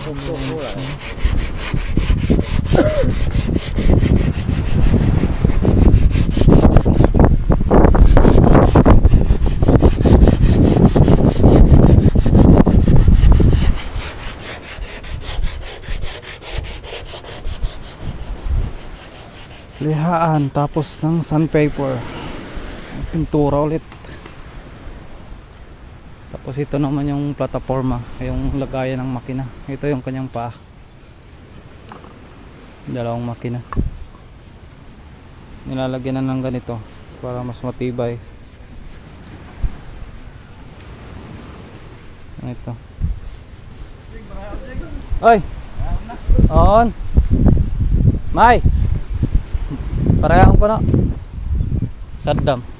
Tuktok mo lang. Lihaan tapos ng sandpaper. Pintura ulit. Tapos ito naman yung plataforma, yung lagayan ng makina. Ito yung kanyang paa. Dalawang makina. Nilalagyan na ng ganito para mas matibay. Ito. Oy! On! May! Parehang ko na. Saddam.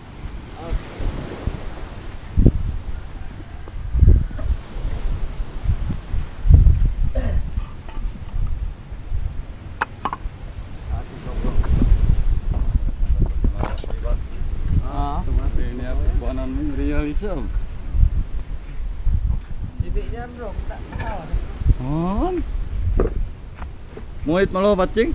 Malaysia. Bibik jam tak tahu. Oh. Muit malu pacing.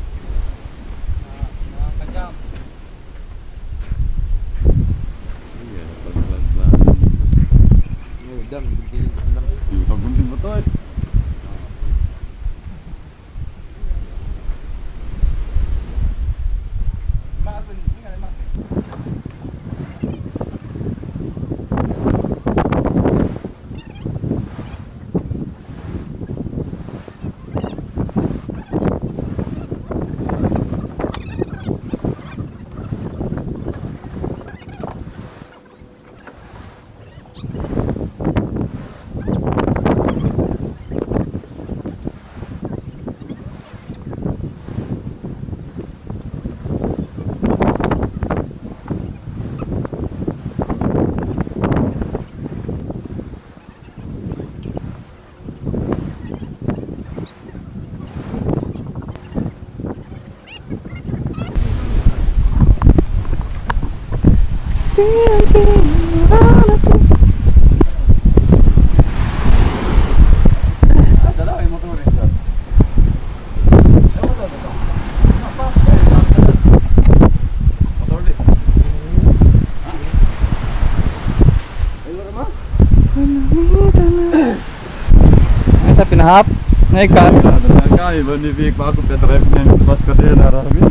Ay, sa pinahap. Ay, ka. Ada kaya bani big bago petrep ni pas ka din arabi.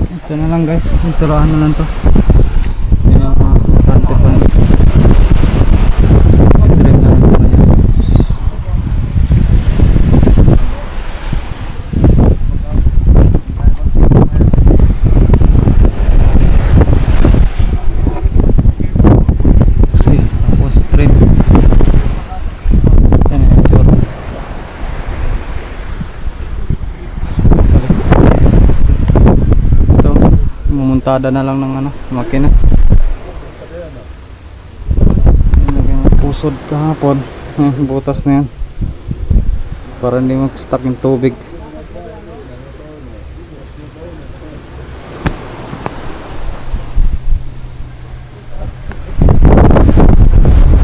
Ito na lang guys. Pinturahan na lang to. Yan ang mga kante pa. Trim na lang po na yan. Kasi, tapos trim. Ito na yung itsura. Ito, mumuntada na lang ng ano, makina. Ilagay ng pusod kahapon. Hmm, butas na yan. Para hindi mag-stuck yung tubig.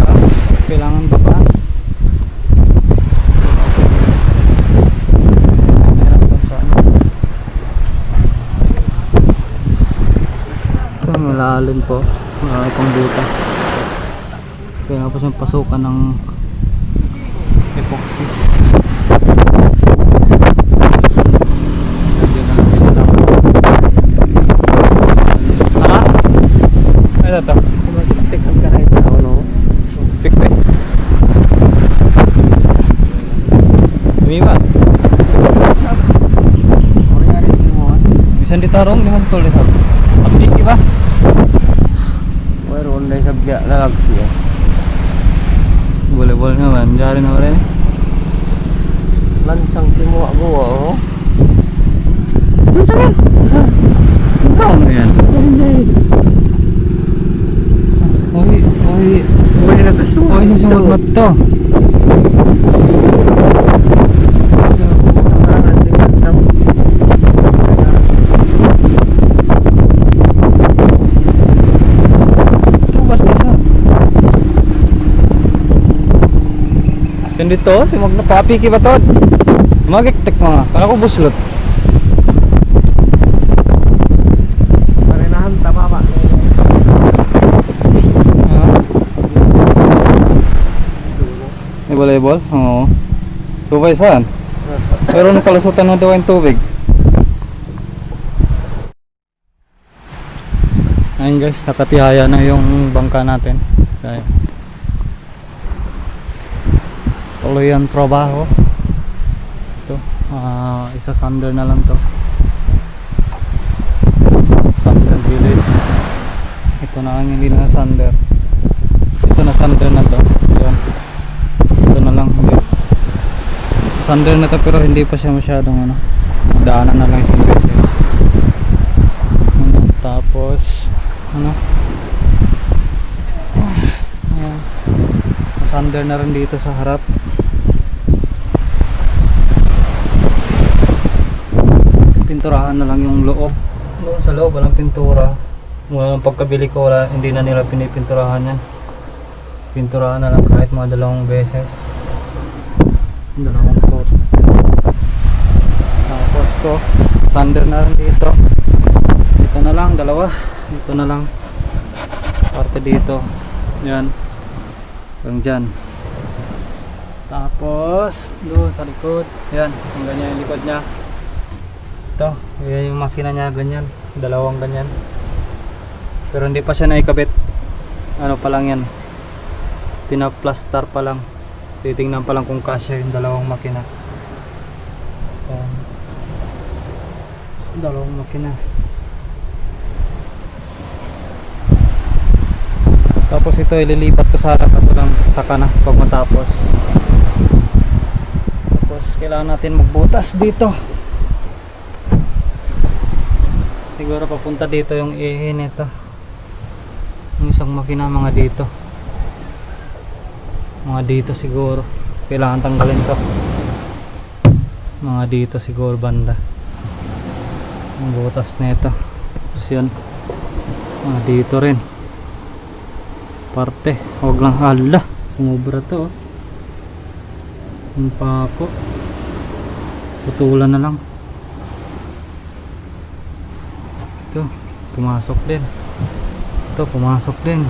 Tapos, kailangan ba pa? Meron pa sa ano. Malalim po. Marami pang butas. Kaya tapos yung pasukan ng epoxy. Na? Ano to? Tikam ka kahit tao no. Pikpe. Umiba. Orang yang ada di luar. Bisa ditarong dengan tulis apa? Abdi ba? Sa biya lalag siya. Boleh naman. Jari na rin. Lansang timo ako oh. Sa yan? Ano yan? Uy, uy. Uy na kaso. Uy, sisimulat to. Ito, dito, si mag napapiki ba to? Magiktik mga, kala ko buslot. Marinahan, tama ba? Ah. Volleyball? Oo. Subay saan? Pero nung kalusutan na daw yung tubig. Ayun guys, nakatihaya na yung bangka natin. Kaya. Tuloy ang trabaho. Ito, ah, isa sander na lang to. Sander village. Ito na ang hindi na sander. Ito na sander na to. Yan. Ito na lang ulit. Sander na to pero hindi pa siya masyadong ano. Daanan na lang isang beses. Ano, tapos ano? Ayan. Sander na rin dito sa harap. Pinturahan na lang yung loob. Doon sa loob walang pintura. Mula nung pagkabili ko wala, hindi na nila pinipinturahan yan. Pinturahan na lang kahit mga dalawang beses. Dalawang coat. Tapos to, sander na rin dito. Dito na lang, dalawa. Dito na lang. Parte dito. Yan. Hanggang dyan. Tapos, doon sa likod. Yan, ang ganyan yung likod niya. Ito, yan yung makina niya, ganyan. Dalawang ganyan. Pero hindi pa siya naikabit. Ano pa lang yan. Pinaplastar pa lang. Titingnan pa lang kung kasya yung dalawang makina. Yan. Dalawang makina. Tapos ito ililipat ko sana kaso lang saka na pag matapos. Tapos kailangan natin magbutas dito. Siguro papunta dito yung ihi nito. Yung isang makina mga dito. Mga dito siguro. Kailangan tanggalin to. Mga dito siguro banda. Ang butas nito. Tapos yun. Mga dito rin parte huwag lang hala sumubra to oh. yung pako putulan na lang ito pumasok din. Ito pumasok din.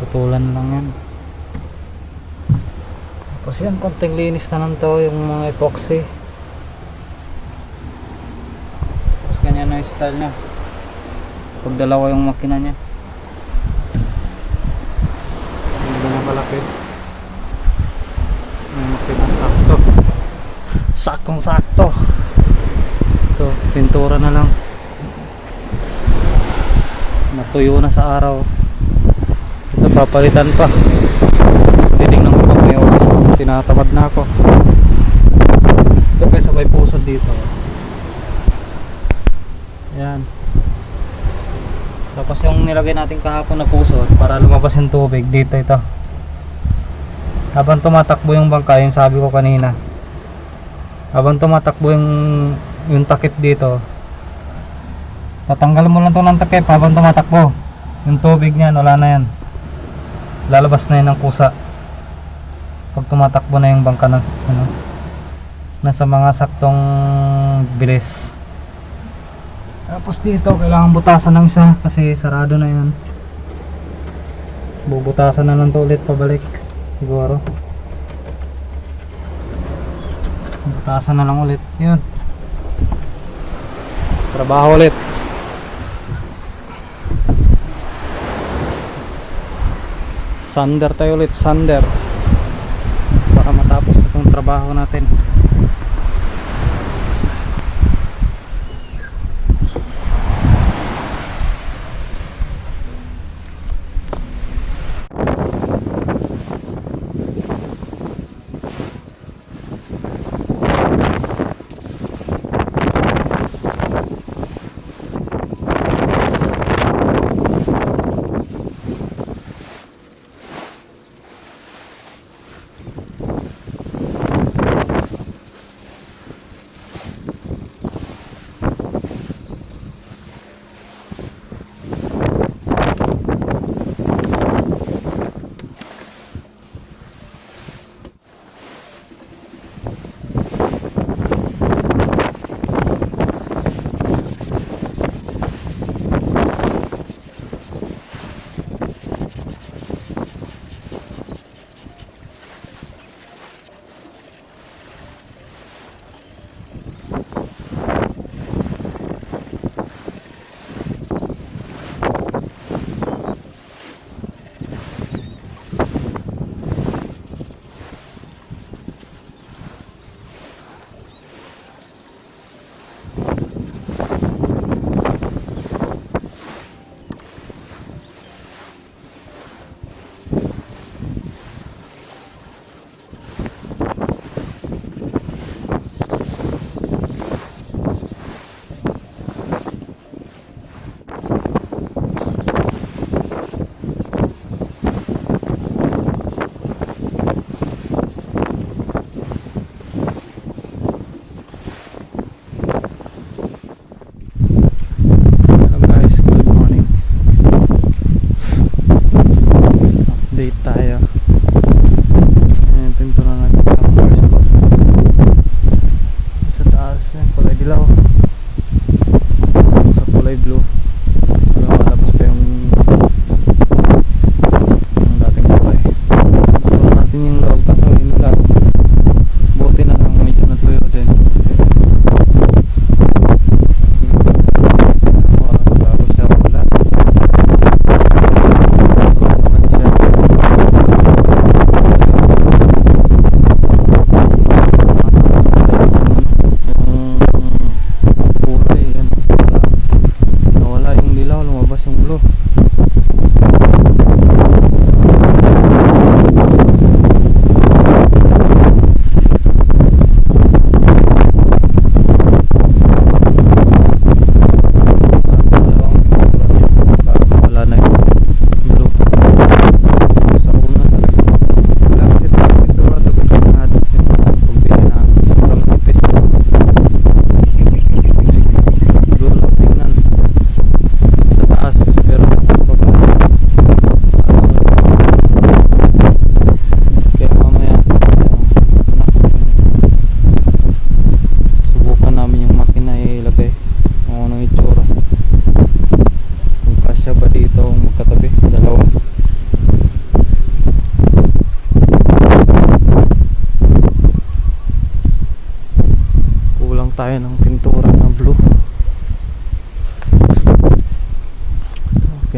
Putulan lang yan. Tapos yan konting linis na lang to yung mga epoxy. Tapos ganyan na yung style nya pag dalawa yung makina niya. Hindi na malapit yung makina sakto. Saktong sakto pintura na lang. Natuyo na sa araw. Ito papalitan pa. Titignan ko pag may oras tinatamad na ako. Ito kaya sabay pusod dito. Yan tapos yung nilagay natin kahapon na puso para lumabas yung tubig dito ito. Habang tumatakbo yung bangka, yung sabi ko kanina. Habang tumatakbo yung yung takip dito. Tatanggal mo lang to ng takip habang tumatakbo. Yung tubig niyan, wala na yan. Lalabas na yan ng kusa. Pag tumatakbo na yung bangka ng ano, nasa mga saktong bilis. Tapos dito, kailangan butasan ng isa kasi sarado na yan. Bubutasan na lang to ulit pabalik. Siguro. Butasan na lang ulit. Yun. Trabaho ulit. Sander tayo ulit, sander. Para matapos itong trabaho natin.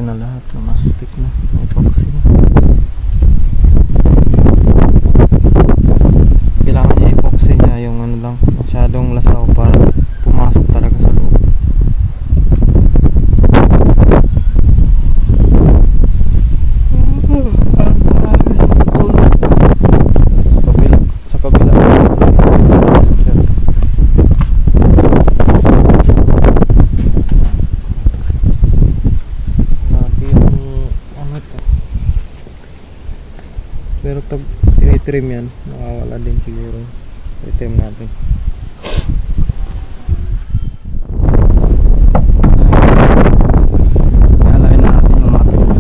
Okay na lahat na mastic na. May epoxy na. Kailangan niya epoxy niya yung ano lang masyadong lasaw para pumasok talaga sa loob sa kabila sa kabila Laki yung ano to pero pag i-trim yan nakawala din siguro i-trim natin Lalagyan na natin yung makina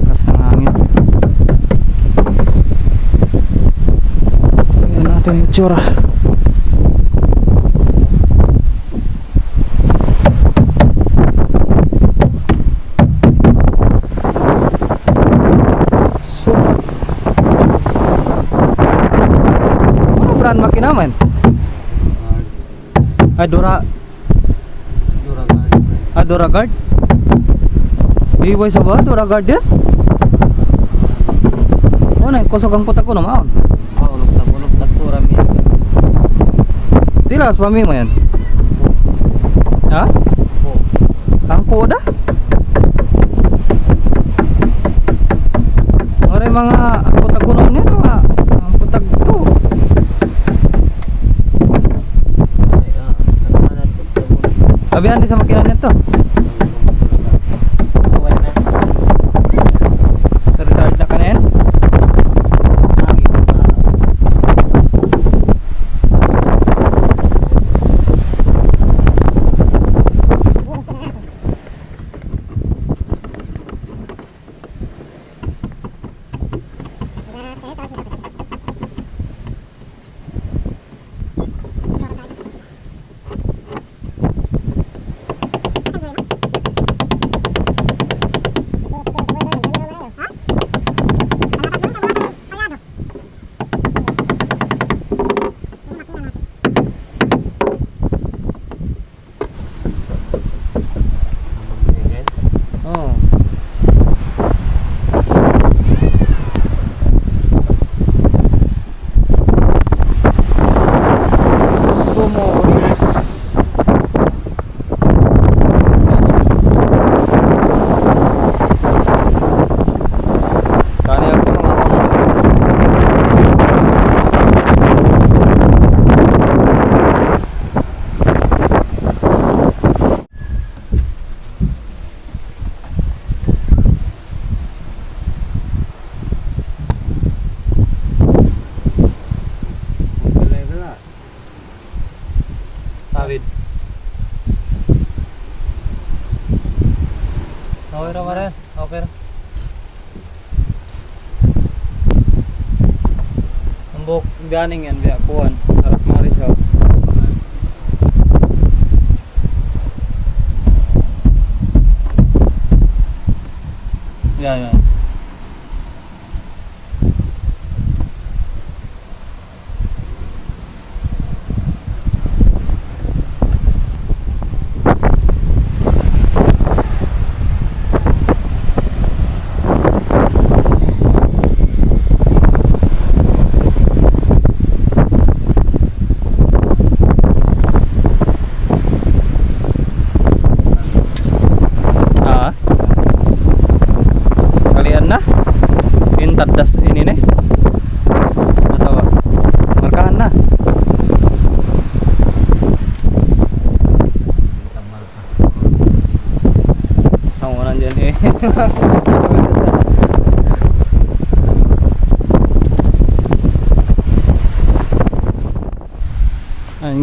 Lakas ng hangin Tingnan natin yung So Ano brand makina man? Ah, Dura Ah, Duragard? Iway sa ba? Duragard yan? Ano na, kusog ang putak ko naman Tira, swami mo yan Ha? Ang koda? Yung mga putag ko naman yan? Mga ang putag to ah, to? Sabihan din sa makina nito Away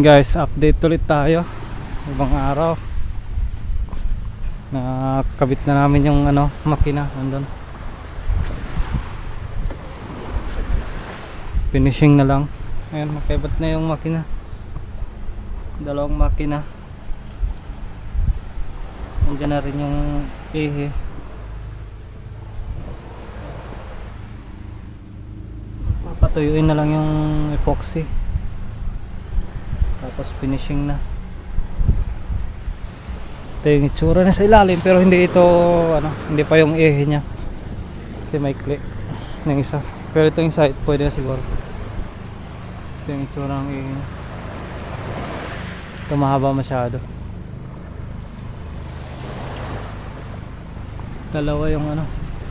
guys, update ulit tayo. Ibang araw. Nakabit na namin yung ano, makina nandun. Finishing na lang. Ayun, makaibat na yung makina. Dalawang makina. Nandiyan na rin yung ehe. Papat Papatuyuin na lang yung epoxy. Tapos finishing na. Ito yung itsura na sa ilalim pero hindi ito ano, hindi pa yung ehe niya. Kasi may click ng isa. Pero ito yung side pwede na siguro. Ito yung itsura ng ehe niya. Ito mahaba masyado. Dalawa yung ano,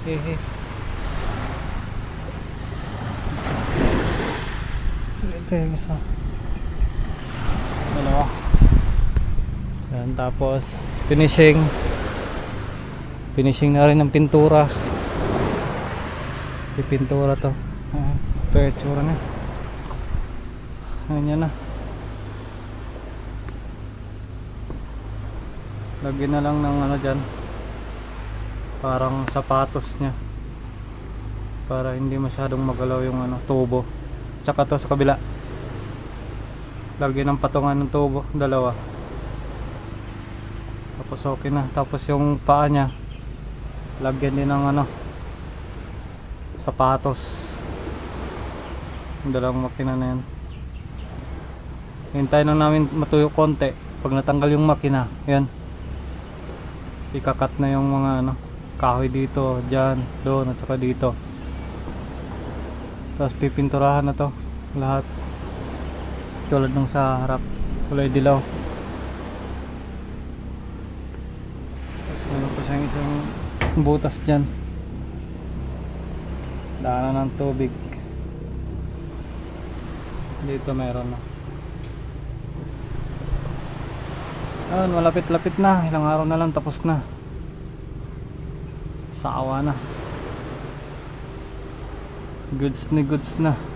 ehe. Ito yung isa. Dalawa. Yan, tapos finishing. Finishing na rin ng pintura. Pipintura to. Ito yung itsura niya. Ayan yan na. Lagyan na lang ng ano dyan. Parang sapatos niya. Para hindi masyadong magalaw yung ano, tubo. Tsaka to sa kabila. Lagyan ng patungan ng tubo, dalawa. Tapos okay na. Tapos yung paa niya, lagyan din ng ano, sapatos. Yung dalawang makina na yan. Hintayin lang namin matuyo konti. Pag natanggal yung makina, yan. Ikakat na yung mga ano, kahoy dito, dyan, doon, at saka dito. Tapos pipinturahan na to lahat. Tulad nung sa harap, kulay dilaw. Tapos meron pa siyang isang butas dyan. Daanan ng tubig. Dito meron na. Ayun, malapit-lapit na. Ilang araw na lang tapos na. Sa awa na. Goods na goods na.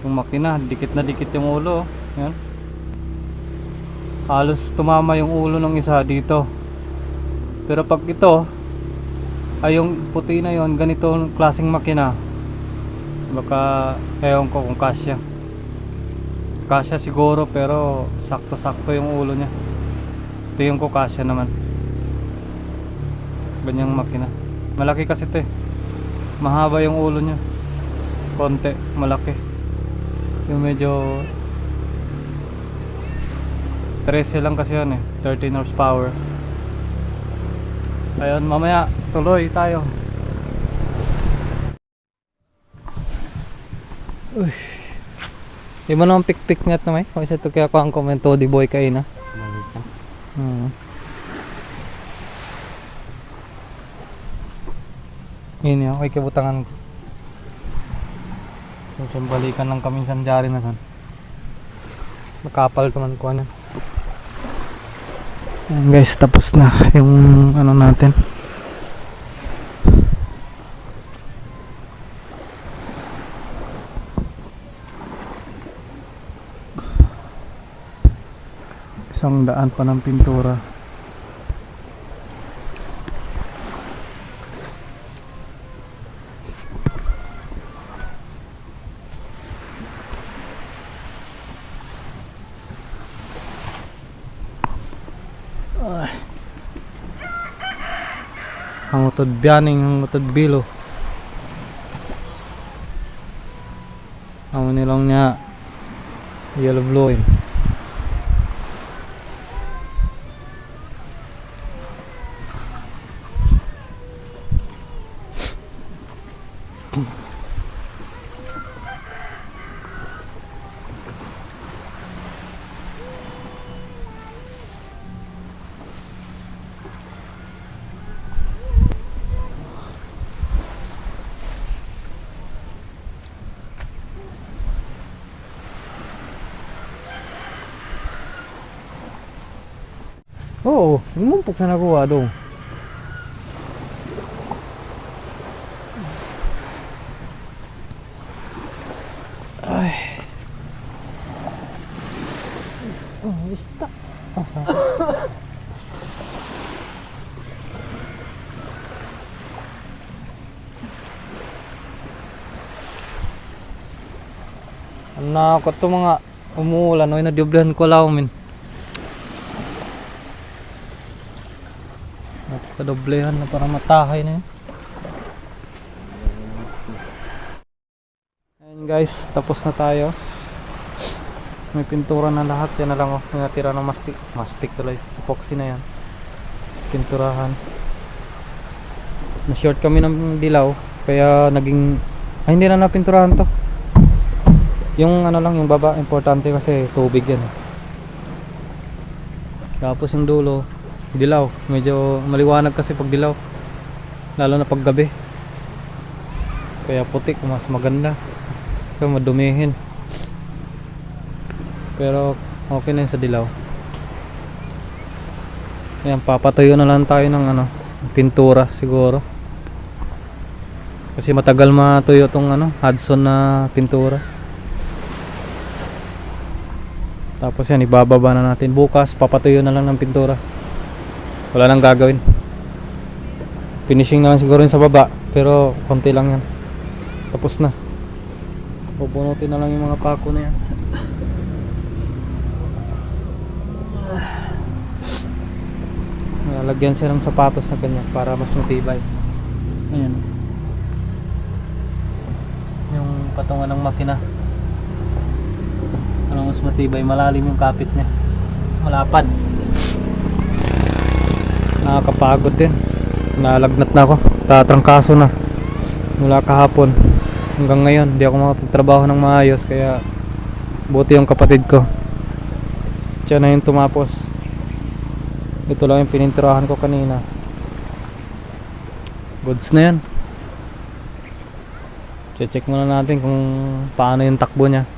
Yung makina, dikit na dikit yung ulo. Yan. Halos tumama yung ulo ng isa dito. Pero pag ito, ay yung puti na yon ganito klaseng makina. Baka, ewan ko kung kasya. Kasya siguro pero sakto-sakto yung ulo niya. Ito yung ko kasya naman. Ganyang makina. Malaki kasi ito eh. Mahaba yung ulo niya. Konti, malaki. Yung medyo 13 lang kasi yan eh. 13 horsepower. Ayun, mamaya tuloy tayo. Uy. Di mo naman pick-pick ngat na may? Kung isa to kaya ko ang komento di boy kayo na. Hmm. Yun yun, okay kibutangan ko. Sa balikan ng kaminsan jari na san. Makapal naman ko ano. Ayan guys, tapos na yung ano natin. Isang daan pa ng pintura. Ay. Utod biyaning, utod bilo. Amo nilang niya yellow blowing. Oo, umumpok na nakuha doon. Ay. Oh, isda. Oh, Ano ko to mga umuulan, oy nadiblan ko lang min. Kadoblehan na para matahay na yun. guys, tapos na tayo. May pintura na lahat. Yan na lang oh. May natira ng mastic. Mastic tuloy. Epoxy na yan. Pinturahan. Na-short kami ng dilaw. Kaya naging... Ay, hindi na napinturahan to. Yung ano lang, yung baba. Importante kasi tubig yan. eh. Tapos yung dulo, dilaw. Medyo maliwanag kasi pag dilaw. Lalo na pag gabi. Kaya putik, mas maganda. So madumihin. Pero okay na yun sa dilaw. Ayan, papatayo na lang tayo ng ano, pintura siguro. Kasi matagal matuyo tong ano, Hudson na pintura. Tapos yan, ibababa na natin. Bukas, papatuyo na lang ng pintura. Wala nang gagawin. Finishing na lang siguro yun sa baba. Pero konti lang yan. Tapos na. Pupunutin na lang yung mga pako na yan. Lalagyan siya ng sapatos na ganyan para mas matibay. Ayan. Yung patungan ng makina. Para mas matibay, malalim yung kapit niya. Malapad. Nakakapagod din. Nalagnat na ako. Tatrangkaso na. Mula kahapon hanggang ngayon hindi ako makapagtrabaho ng maayos kaya buti yung kapatid ko siya na yung tumapos ito lang yung pininturahan ko kanina goods na yan check muna natin kung paano yung takbo niya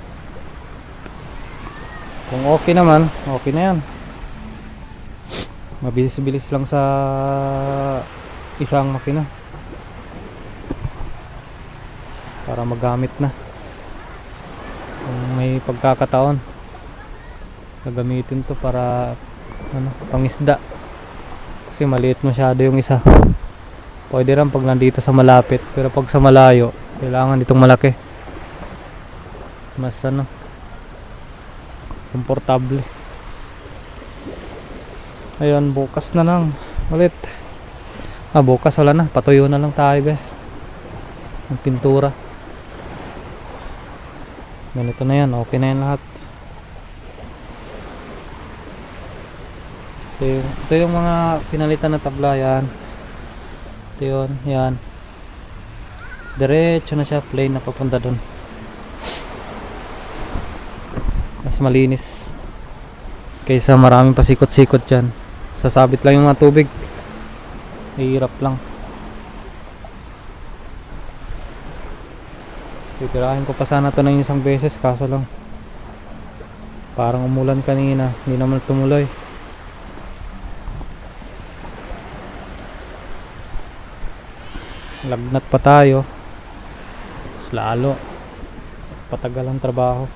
kung okay naman okay na yan mabilis-bilis lang sa isang makina. Para magamit na. Kung may pagkakataon gagamitin to para ano, pangisda. Kasi maliit masyado yung isa. Pwede rin pag nandito sa malapit pero pag sa malayo kailangan ditong malaki. Mas ano komportable ayun bukas na lang ulit. Ah bukas wala na. Patuyo na lang tayo guys. Ang pintura. Ganito na yan. Okay na yan lahat. Ito yung, ito yung mga pinalitan na tabla. Yan. Ito yun. Yan. Diretso na siya. Plain na papunta dun. Mas malinis kaysa maraming pasikot-sikot dyan sasabit lang yung mga tubig. Hirap lang. Titirahin ko pa sana to ng isang beses kaso lang. Parang umulan kanina hindi naman tumuloy. Lagnat pa tayo. Mas lalo. Patagal ang trabaho.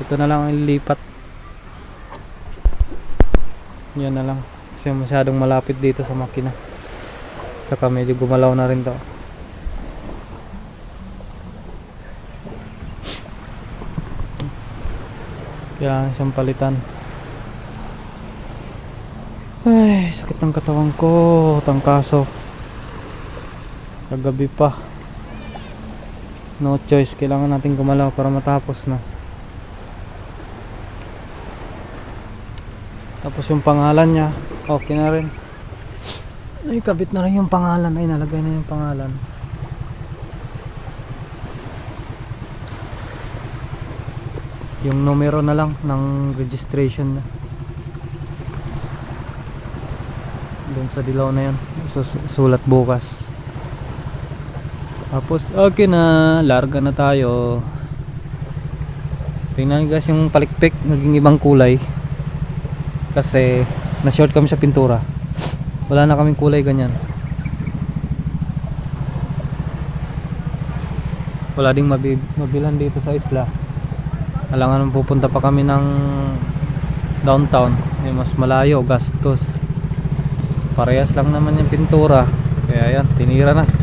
Ito na lang ang ilipat yan na lang kasi masyadong malapit dito sa makina saka medyo gumalaw na rin to Kaya isang palitan. Ay, sakit ng katawan ko. Tangkaso. Kagabi pa. No choice. Kailangan natin gumalaw para matapos na. Tapos yung pangalan niya. Okay na rin. Ay, kabit na rin yung pangalan. Ay, nalagay na yung pangalan. yung numero na lang ng registration na doon sa dilaw na yan sulat bukas tapos okay na larga na tayo tingnan guys yung palikpik naging ibang kulay kasi na short kami sa pintura. Wala na kaming kulay ganyan. Wala ding mabi- mabilhan dito sa isla. Alangan pupunta pa kami ng downtown eh, mas malayo gastos. Parehas lang naman yung pintura. Kaya yan tinira na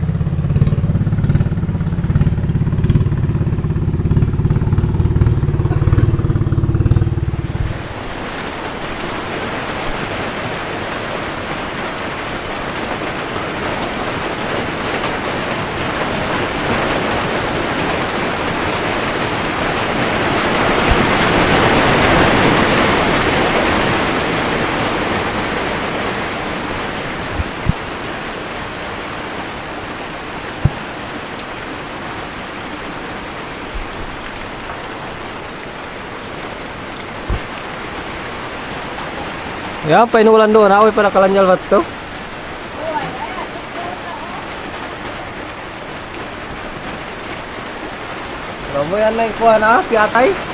Ya, painulan doon. Away pa nakalanyal ba't to? Ramoy yan na yung kuha na, piyatay.